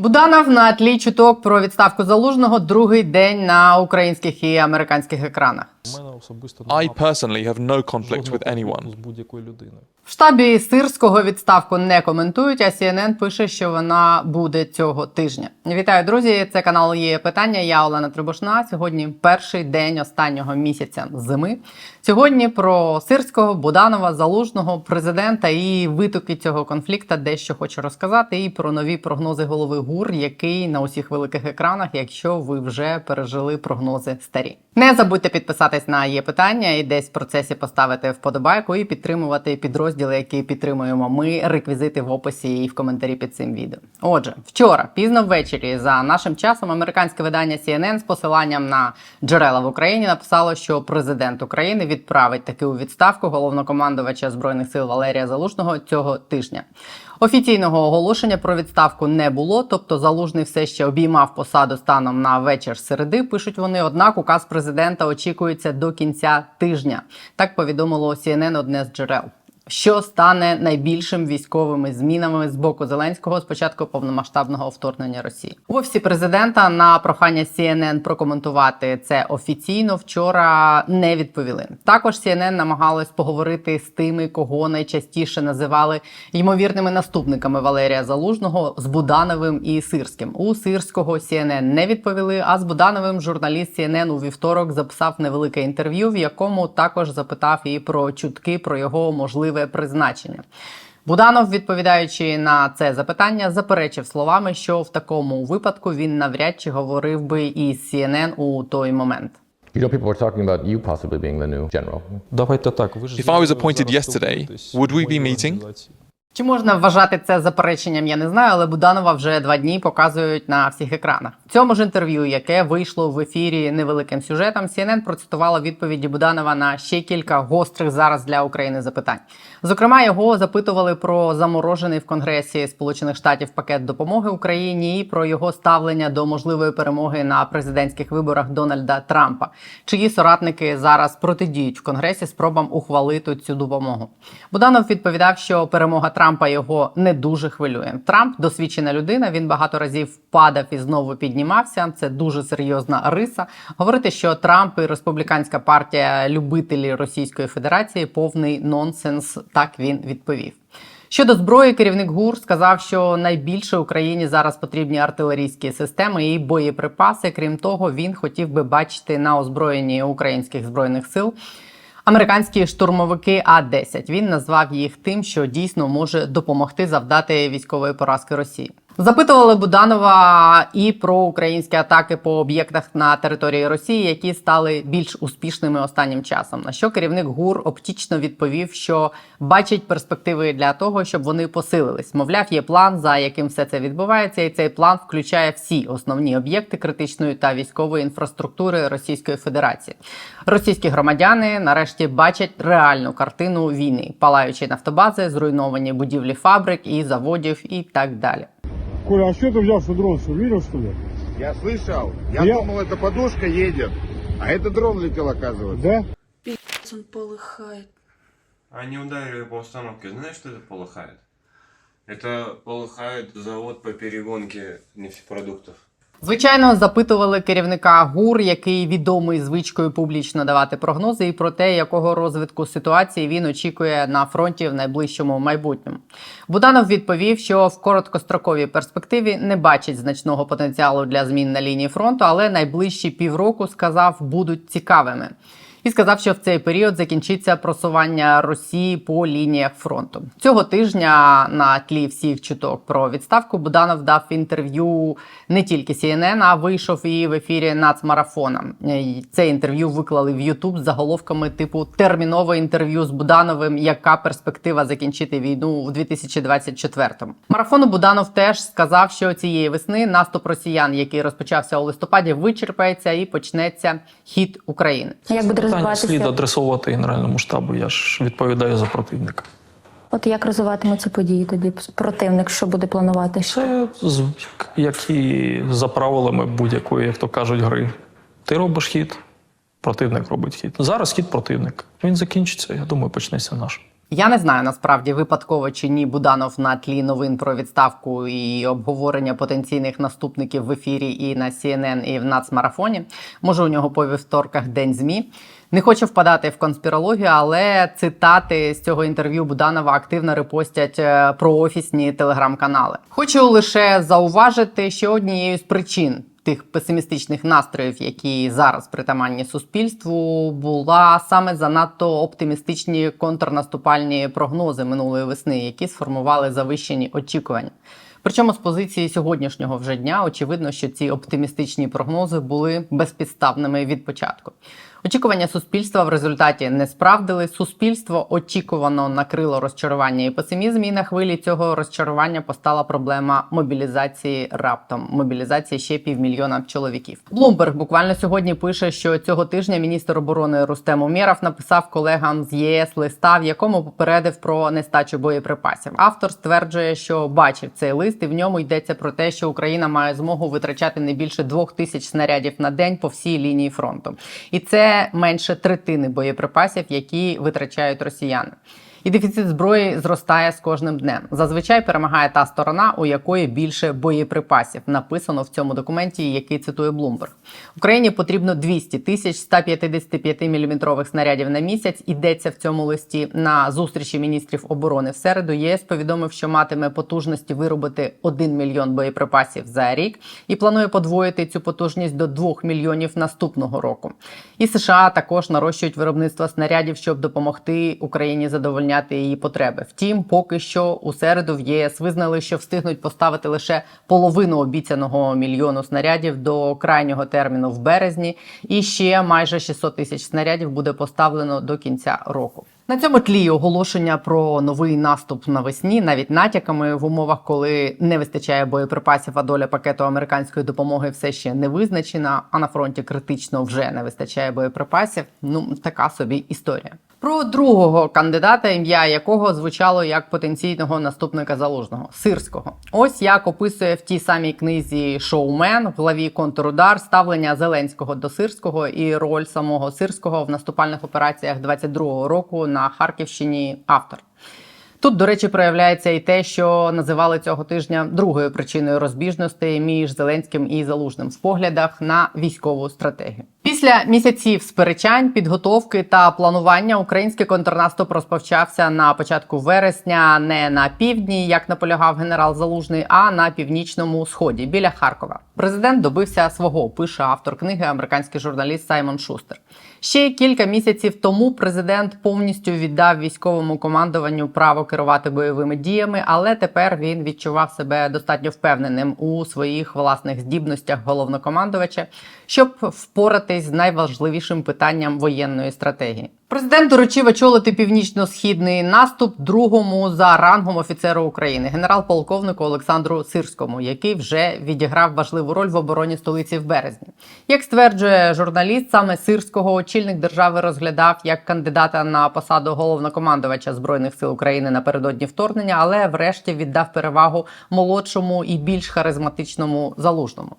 Буданов на тлі чуток про відставку залужного другий день на українських і американських екранах. Особисто I personally have no conflict with anyone. з будь-якою людиною. В штабі сирського відставку не коментують, а CNN пише, що вона буде цього тижня. Вітаю, друзі! Це канал є питання. Я Олена Трибушна. Сьогодні перший день останнього місяця зими. Сьогодні про сирського, Буданова, залужного президента і витоки цього конфлікту дещо хочу розказати. І про нові прогнози голови ГУР, який на усіх великих екранах, якщо ви вже пережили прогнози старі. Не забудьте підписатись на є питання і десь в процесі поставити вподобайку і підтримувати підрозділи, які підтримуємо ми. Реквізити в описі і в коментарі під цим відео. Отже, вчора, пізно ввечері, за нашим часом, американське видання CNN з посиланням на джерела в Україні написало, що президент України відправить таки у відставку головнокомандувача збройних сил Валерія Залужного цього тижня. Офіційного оголошення про відставку не було, тобто залужний все ще обіймав посаду станом на вечір середи. Пишуть вони. Однак указ президента очікується до кінця тижня. Так повідомило CNN одне з джерел. Що стане найбільшим військовими змінами з боку Зеленського з початку повномасштабного вторгнення Росії в офісі президента на прохання CNN прокоментувати це офіційно вчора не відповіли. Також CNN намагалась поговорити з тими, кого найчастіше називали ймовірними наступниками Валерія Залужного з Будановим і Сирським. У Сирського CNN не відповіли. А з Будановим журналіст CNN у вівторок записав невелике інтерв'ю, в якому також запитав і про чутки про його можливе призначення. Буданов, відповідаючи на це запитання, заперечив словами, що в такому випадку він навряд чи говорив би із CNN у той момент. You know, people were talking about you possibly being the new general. Давайте так. Ви ж If I was appointed yesterday, would we be meeting? Чи можна вважати це запереченням, я не знаю, але Буданова вже два дні показують на всіх екранах. В цьому ж інтерв'ю, яке вийшло в ефірі невеликим сюжетом, CNN процитувала відповіді Буданова на ще кілька гострих зараз для України запитань. Зокрема, його запитували про заморожений в Конгресі Сполучених Штатів пакет допомоги Україні і про його ставлення до можливої перемоги на президентських виборах Дональда Трампа, чиї соратники зараз протидіють в Конгресі спробам ухвалити цю допомогу. Буданов відповідав, що перемога Трампа його не дуже хвилює. Трамп досвідчена людина. Він багато разів падав і знову піднімався. Це дуже серйозна риса. Говорити, що Трамп і республіканська партія любителі Російської Федерації повний нонсенс. Так він відповів. Щодо зброї, керівник ГУР сказав, що найбільше Україні зараз потрібні артилерійські системи і боєприпаси. Крім того, він хотів би бачити на озброєнні українських збройних сил Американські штурмовики А-10. Він назвав їх тим, що дійсно може допомогти завдати військової поразки Росії. Запитували Буданова і про українські атаки по об'єктах на території Росії, які стали більш успішними останнім часом. На що керівник ГУР оптічно відповів, що бачить перспективи для того, щоб вони посилились. Мовляв, є план, за яким все це відбувається, і цей план включає всі основні об'єкти критичної та військової інфраструктури Російської Федерації. Російські громадяни нарешті бачать реальну картину війни: палаючі нафтобази, зруйновані будівлі фабрик і заводів, і так далі. Коля, а что ты взял, что дрон, что видел, что ли? Я слышал. Я, Я- думал, это подушка едет. А это дрон летел, оказывается. Да? Он полыхает. Они ударили по установке. Знаешь, что это полыхает? Это полыхает завод по перегонке нефтепродуктов. Звичайно, запитували керівника ГУР, який відомий звичкою публічно давати прогнози, і про те, якого розвитку ситуації він очікує на фронті в найближчому майбутньому. Буданов відповів, що в короткостроковій перспективі не бачить значного потенціалу для змін на лінії фронту, але найближчі півроку сказав будуть цікавими. І сказав, що в цей період закінчиться просування Росії по лініях фронту. Цього тижня на тлі всіх чуток про відставку Буданов дав інтерв'ю не тільки CNN, а вийшов і в ефірі нацмарафона. Це інтерв'ю виклали в Ютуб з заголовками типу термінове інтерв'ю з Будановим. Яка перспектива закінчити війну в 2024-му? Марафону Буданов теж сказав, що цієї весни наступ росіян, який розпочався у листопаді, вичерпається і почнеться хід України. Як буде Питання слід адресувати Генеральному штабу. Я ж відповідаю за противника. От як розвиватимуться події тоді? Противник, що буде планувати? Це з- як і за правилами будь-якої, як то кажуть, гри. Ти робиш хід, противник робить хід. Зараз хід противник. Він закінчиться, я думаю, почнеться наш. Я не знаю насправді випадково чи ні Буданов на тлі новин про відставку і обговорення потенційних наступників в ефірі і на CNN, і в нацмарафоні. Може, у нього по вівторках день змі. Не хочу впадати в конспірологію, але цитати з цього інтерв'ю Буданова активно репостять е, проофісні телеграм-канали. Хочу лише зауважити, що однією з причин тих песимістичних настроїв, які зараз притаманні суспільству, була саме занадто оптимістичні контрнаступальні прогнози минулої весни, які сформували завищені очікування. Причому з позиції сьогоднішнього вже дня очевидно, що ці оптимістичні прогнози були безпідставними від початку. Очікування суспільства в результаті не справдили. Суспільство очікувано накрило розчарування і песимізм. І на хвилі цього розчарування постала проблема мобілізації раптом. Мобілізації ще півмільйона чоловіків. Блумберг буквально сьогодні пише, що цього тижня міністр оборони Рустем Умєров написав колегам з ЄС листа, в якому попередив про нестачу боєприпасів. Автор стверджує, що бачив цей лист, і в ньому йдеться про те, що Україна має змогу витрачати не більше двох тисяч снарядів на день по всій лінії фронту, і це менше третини боєприпасів, які витрачають росіяни. І дефіцит зброї зростає з кожним днем. Зазвичай перемагає та сторона, у якої більше боєприпасів. Написано в цьому документі, який цитує Блумберг. Україні потрібно 200 тисяч 155 мм снарядів на місяць. Ідеться в цьому листі на зустрічі міністрів оборони в середу. ЄС повідомив, що матиме потужності виробити 1 мільйон боєприпасів за рік і планує подвоїти цю потужність до 2 мільйонів наступного року. І США також нарощують виробництво снарядів, щоб допомогти Україні задовольняти її потреби. Втім, поки що у середу в ЄС визнали, що встигнуть поставити лише половину обіцяного мільйону снарядів до крайнього терміну в березні, і ще майже 600 тисяч снарядів буде поставлено до кінця року. На цьому тлі оголошення про новий наступ навесні, навіть натяками в умовах, коли не вистачає боєприпасів, а доля пакету американської допомоги все ще не визначена. А на фронті критично вже не вистачає боєприпасів. Ну така собі історія. Про другого кандидата, ім'я якого звучало як потенційного наступника залужного сирського. Ось як описує в тій самій книзі Шоумен в главі контрудар ставлення Зеленського до сирського і роль самого сирського в наступальних операціях 22-го року на Харківщині. Автор. Тут, до речі, проявляється і те, що називали цього тижня другою причиною розбіжностей між Зеленським і Залужним в поглядах на військову стратегію. Після місяців сперечань, підготовки та планування український контрнаступ розпочався на початку вересня не на півдні, як наполягав генерал Залужний, а на північному сході біля Харкова. Президент добився свого, пише автор книги, американський журналіст Саймон Шустер. Ще кілька місяців тому президент повністю віддав військовому командуванню право керувати бойовими діями, але тепер він відчував себе достатньо впевненим у своїх власних здібностях головнокомандувача, щоб впоратись з найважливішим питанням воєнної стратегії. Президент доручив очолити північно-східний наступ другому за рангом офіцеру України, генерал-полковнику Олександру Сирському, який вже відіграв важливу роль в обороні столиці в березні. Як стверджує журналіст, саме Сирського очільник держави розглядав як кандидата на посаду головнокомандувача збройних сил України напередодні вторгнення, але врешті віддав перевагу молодшому і більш харизматичному залужному.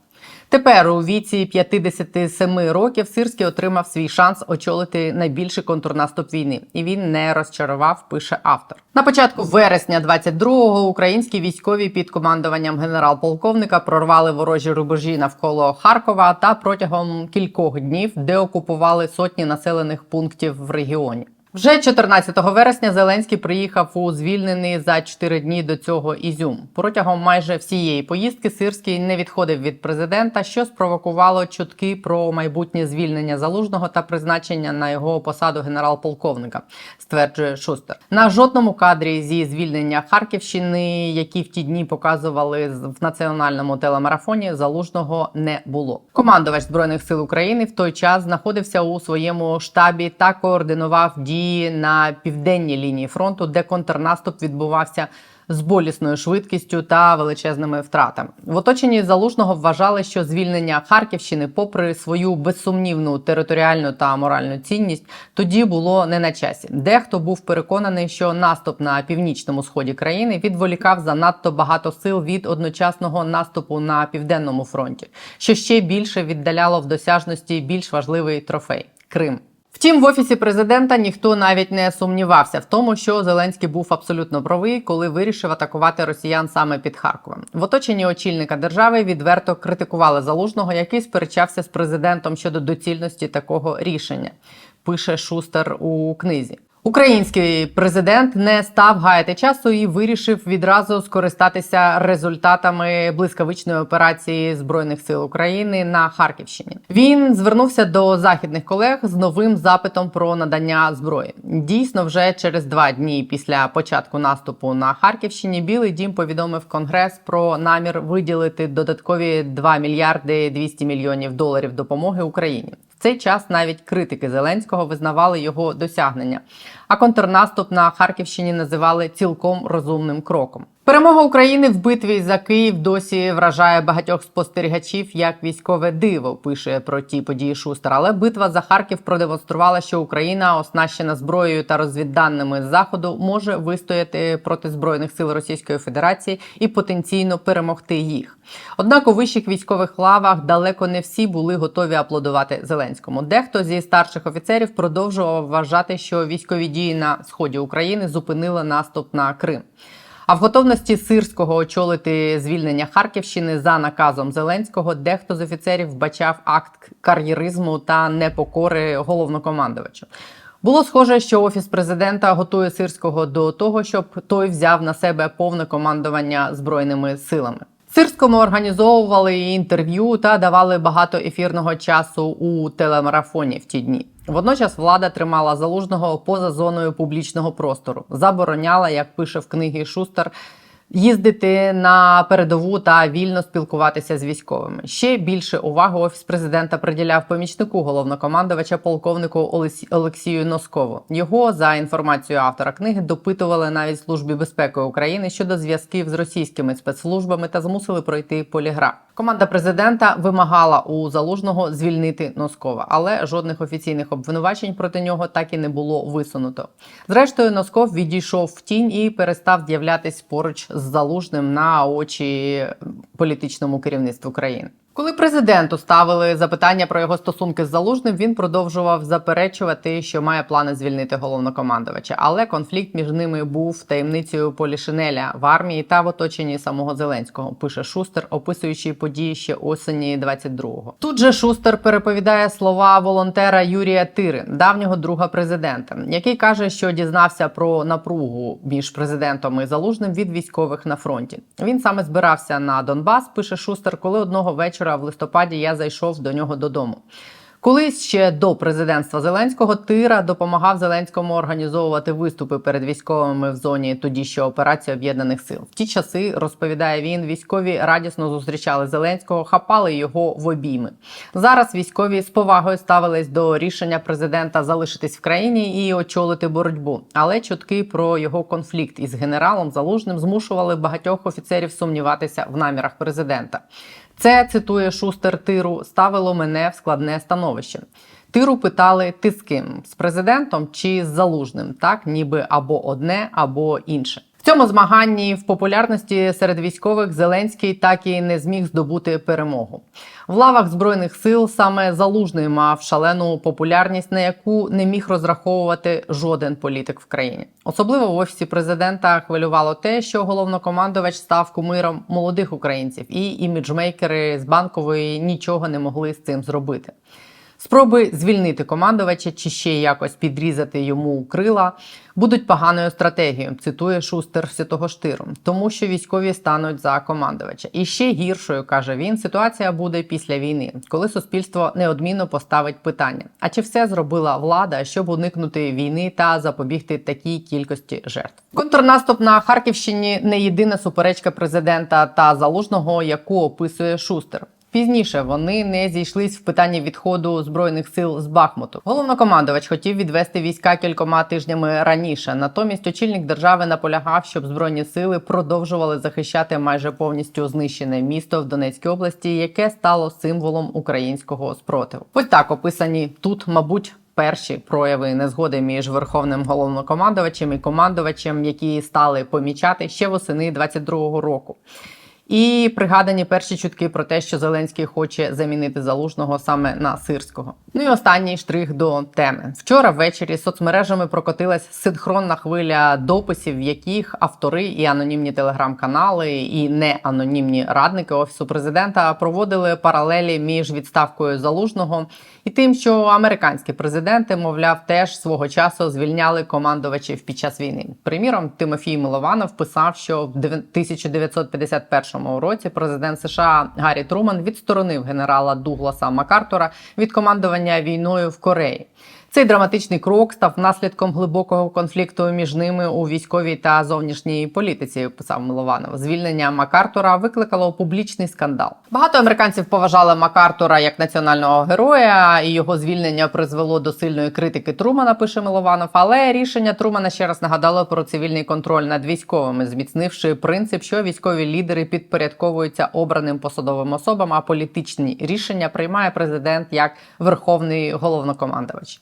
Тепер у віці 57 років Сирський отримав свій шанс очолити найбільший контрнаступ війни, і він не розчарував. Пише автор. На початку вересня 22-го українські військові під командуванням генерал-полковника прорвали ворожі рубежі навколо Харкова та протягом кількох днів деокупували сотні населених пунктів в регіоні. Вже 14 вересня Зеленський приїхав у звільнений за 4 дні до цього Ізюм. Протягом майже всієї поїздки Сирський не відходив від президента, що спровокувало чутки про майбутнє звільнення залужного та призначення на його посаду генерал-полковника, стверджує Шустер. На жодному кадрі зі звільнення Харківщини, які в ті дні показували в національному телемарафоні, залужного не було. Командувач збройних сил України в той час знаходився у своєму штабі та координував дії на південній лінії фронту, де контрнаступ відбувався з болісною швидкістю та величезними втратами. В оточенні залужного вважали, що звільнення Харківщини, попри свою безсумнівну територіальну та моральну цінність, тоді було не на часі. Дехто був переконаний, що наступ на північному сході країни відволікав занадто багато сил від одночасного наступу на південному фронті, що ще більше віддаляло в досяжності більш важливий трофей Крим. Втім, в офісі президента ніхто навіть не сумнівався в тому, що Зеленський був абсолютно правий, коли вирішив атакувати росіян саме під Харковом. В оточенні очільника держави відверто критикували залужного, який сперечався з президентом щодо доцільності такого рішення. Пише Шустер у книзі. Український президент не став гаяти часу і вирішив відразу скористатися результатами блискавичної операції збройних сил України на Харківщині. Він звернувся до західних колег з новим запитом про надання зброї. Дійсно, вже через два дні після початку наступу на Харківщині Білий Дім повідомив Конгрес про намір виділити додаткові 2 мільярди 200 мільйонів доларів допомоги Україні. Цей час навіть критики Зеленського визнавали його досягнення, а контрнаступ на Харківщині називали цілком розумним кроком. Перемога України в битві за Київ досі вражає багатьох спостерігачів як військове диво. Пише про ті події Шустер. Але битва за Харків продемонструвала, що Україна, оснащена зброєю та розвідданими з заходу, може вистояти проти збройних сил Російської Федерації і потенційно перемогти їх. Однак у вищих військових лавах далеко не всі були готові аплодувати Зеленському. Дехто зі старших офіцерів продовжував вважати, що військові дії на сході України зупинили наступ на Крим. А в готовності сирського очолити звільнення Харківщини за наказом Зеленського дехто з офіцерів вбачав акт кар'єризму та непокори головнокомандувачу. Було схоже, що офіс президента готує сирського до того, щоб той взяв на себе повне командування збройними силами. Сирському організовували інтерв'ю та давали багато ефірного часу у телемарафоні в ті дні. Водночас влада тримала залужного поза зоною публічного простору, забороняла, як пише в книгі Шустер, їздити на передову та вільно спілкуватися з військовими. Ще більше уваги офіс президента приділяв помічнику головнокомандувача полковнику Олексію Носкову. Його за інформацією автора книги допитували навіть службі безпеки України щодо зв'язків з російськими спецслужбами та змусили пройти поліграф. Команда президента вимагала у залужного звільнити Носкова, але жодних офіційних обвинувачень проти нього так і не було висунуто. Зрештою, Носков відійшов в тінь і перестав з'являтись поруч з залужним на очі політичному керівництву країни. Коли президенту ставили запитання про його стосунки з залужним, він продовжував заперечувати, що має плани звільнити головнокомандувача. Але конфлікт між ними був таємницею Полішинеля в армії та в оточенні самого Зеленського. Пише Шустер, описуючи події ще осені 22-го. Тут же Шустер переповідає слова волонтера Юрія Тири, давнього друга президента, який каже, що дізнався про напругу між президентом і залужним від військових на фронті. Він саме збирався на Донбас. Пише Шустер, коли одного вечора в листопаді я зайшов до нього додому. Колись ще до президентства Зеленського Тира допомагав Зеленському організовувати виступи перед військовими в зоні тоді ще операції об'єднаних сил. В ті часи розповідає він, військові радісно зустрічали Зеленського, хапали його в обійми. Зараз військові з повагою ставились до рішення президента залишитись в країні і очолити боротьбу. Але чутки про його конфлікт із генералом Залужним змушували багатьох офіцерів сумніватися в намірах президента. Це цитує Шустер Тиру, ставило мене в складне становище. Тиру питали: ти з ким? З президентом чи з залужним? Так, ніби або одне, або інше. В цьому змаганні в популярності серед військових Зеленський так і не зміг здобути перемогу. В лавах збройних сил саме залужний мав шалену популярність, на яку не міг розраховувати жоден політик в країні. Особливо в офісі президента хвилювало те, що головнокомандувач став кумиром молодих українців, і іміджмейкери з банкової нічого не могли з цим зробити. Спроби звільнити командувача чи ще якось підрізати йому крила будуть поганою стратегією, цитує Шустер Святого Штиру, тому що військові стануть за командувача. І ще гіршою каже він. Ситуація буде після війни, коли суспільство неодмінно поставить питання: а чи все зробила влада, щоб уникнути війни та запобігти такій кількості жертв? Контрнаступ на Харківщині не єдина суперечка президента та залужного, яку описує Шустер. Пізніше вони не зійшлись в питанні відходу збройних сил з Бахмуту. Головнокомандувач хотів відвести війська кількома тижнями раніше. Натомість очільник держави наполягав, щоб збройні сили продовжували захищати майже повністю знищене місто в Донецькій області, яке стало символом українського спротиву. Ось так описані тут, мабуть. Перші прояви незгоди між верховним головнокомандувачем і командувачем, які стали помічати ще восени 22-го року. І пригадані перші чутки про те, що Зеленський хоче замінити залужного саме на сирського. Ну і останній штрих до теми. Вчора ввечері соцмережами прокотилась синхронна хвиля дописів, в яких автори і анонімні телеграм-канали, і неанонімні радники офісу президента проводили паралелі між відставкою залужного і тим, що американські президенти, мовляв, теж свого часу звільняли командувачів під час війни. Приміром, Тимофій Милованов писав, що в 1951 році президент США Гаррі Труман відсторонив генерала Дугласа Макартура від командування війною в Кореї. Цей драматичний крок став наслідком глибокого конфлікту між ними у військовій та зовнішній політиці. Писав Милованов. Звільнення Макартура викликало публічний скандал. Багато американців поважали Макартура як національного героя, і його звільнення призвело до сильної критики Трумана. Пише Милованов. Але рішення Трумана ще раз нагадало про цивільний контроль над військовими, зміцнивши принцип, що військові лідери підпорядковуються обраним посадовим особам, а політичні рішення приймає президент як верховний головнокомандувач.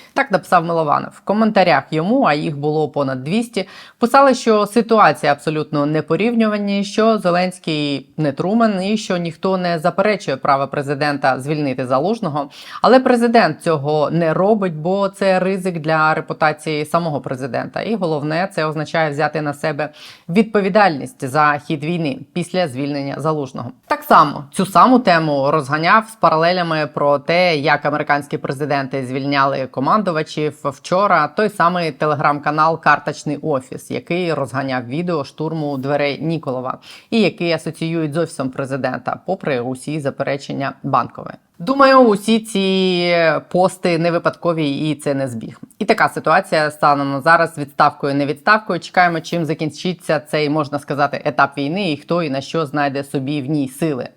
Так написав Милованов. В коментарях йому, а їх було понад 200, писали, що ситуація абсолютно непорівнювані, що Зеленський не Труман і що ніхто не заперечує право президента звільнити залужного. Але президент цього не робить, бо це ризик для репутації самого президента. І головне, це означає взяти на себе відповідальність за хід війни після звільнення залужного. Так само цю саму тему розганяв з паралелями про те, як американські президенти звільняли командувачів вчора. Той самий телеграм-канал Карточний офіс, який розганяв відео штурму дверей Ніколова, і який асоціюють з офісом президента, попри усі заперечення банкової. Думаю, усі ці пости не випадкові і це не збіг. І така ситуація станом на зараз відставкою, не відставкою. Чекаємо, чим закінчиться цей можна сказати етап війни, і хто і на що знайде собі в ній сили.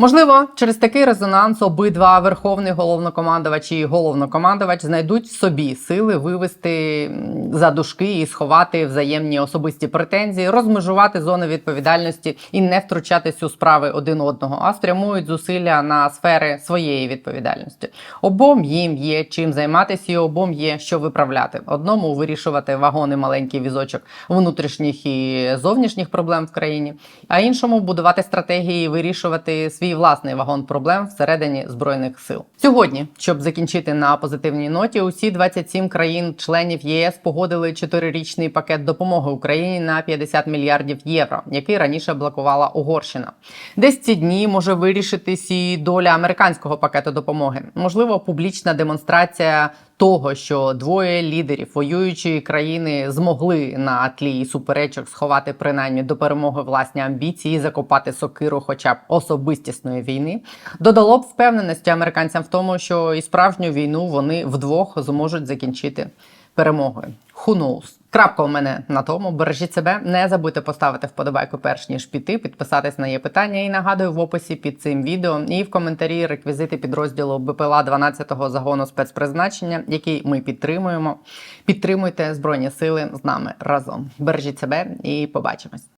Можливо, через такий резонанс обидва верховний головнокомандувач і головнокомандувач знайдуть собі сили вивести за дужки і сховати взаємні особисті претензії, розмежувати зони відповідальності і не втручатись у справи один одного, а спрямують зусилля на сфери своєї відповідальності. Обом їм є чим займатися, і обом є що виправляти. Одному вирішувати вагони маленький візочок внутрішніх і зовнішніх проблем в країні, а іншому будувати стратегії, і вирішувати свій власний вагон проблем всередині збройних сил. Сьогодні, щоб закінчити на позитивній ноті, усі 27 країн-членів єС погодили чотирирічний пакет допомоги Україні на 50 мільярдів євро, який раніше блокувала Угорщина. Десь ці дні може вирішитись і доля американського пакету допомоги. Можливо, публічна демонстрація того, що двоє лідерів воюючої країни змогли на тлі суперечок сховати принаймні до перемоги власні амбіції, закопати сокиру, хоча б особистісної війни, додало б впевненості американцям в тому, що і справжню війну вони вдвох зможуть закінчити перемогою. Who knows? Крапка у мене на тому. Бережіть себе, не забудьте поставити вподобайку перш ніж піти, підписатись на є питання. І нагадую в описі під цим відео і в коментарі реквізити підрозділу БПЛА 12-го загону спецпризначення, який ми підтримуємо. Підтримуйте збройні сили з нами разом. Бережіть себе і побачимось.